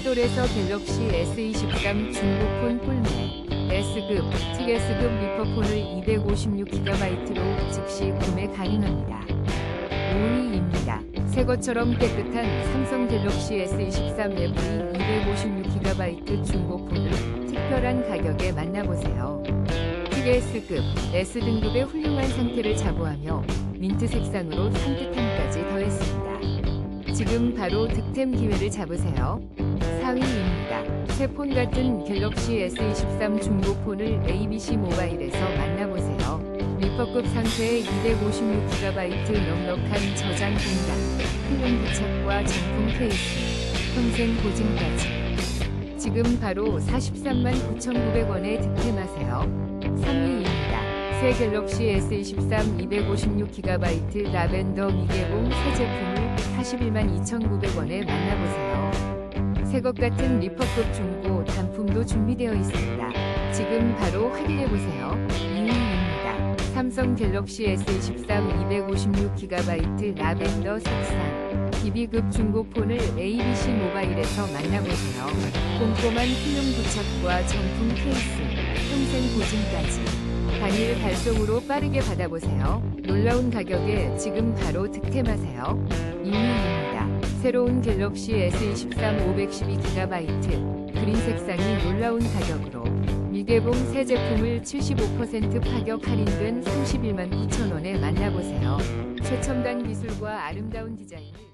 벽돌에서 갤럭시 S23 중고폰 꿀매 S급, TS급 리퍼폰을 256GB로 즉시 구매 가능합니다. 5위입니다. 새 것처럼 깨끗한 삼성 갤럭시 S23 FE 256GB 중고폰을 특별한 가격에 만나보세요. TS급, S등급의 훌륭한 상태를 자부하며 민트 색상으로 산뜻함까지 더했습니다. 지금 바로 득템 기회를 잡으세요. 4위입니다. 새 폰 같은 갤럭시 S23 중고폰을 ABC 모바일에서 만나보세요. 리퍼급 상태의 256GB 넉넉한 저장 공간, 필름 부착과 정품 케이스, 평생 보증까지. 지금 바로 43만 9,900원에 득템하세요. 3위입니다. 새 갤럭시 S23 256GB 라벤더 미개봉 새 제품을 41만 2,900원에 만나보세요. 새것 같은 리퍼급 중고 단품도 준비되어 있습니다. 지금 바로 확인해보세요. 2위입니다. 삼성 갤럭시 S23 256GB 라벤더 색상 BB급 중고폰을 ABC 모바일에서 만나보세요. 꼼꼼한 필름 부착과 정품 케이스, 평생 보증까지. 단일 발송으로 빠르게 받아보세요. 놀라운 가격에 지금 바로 득템하세요. 2위입니다. 새로운 갤럭시 S23 512GB 그린 색상이 놀라운 가격으로 미개봉 새 제품을 75% 파격 할인된 31만 9천원에 만나보세요. 최첨단 기술과 아름다운 디자인을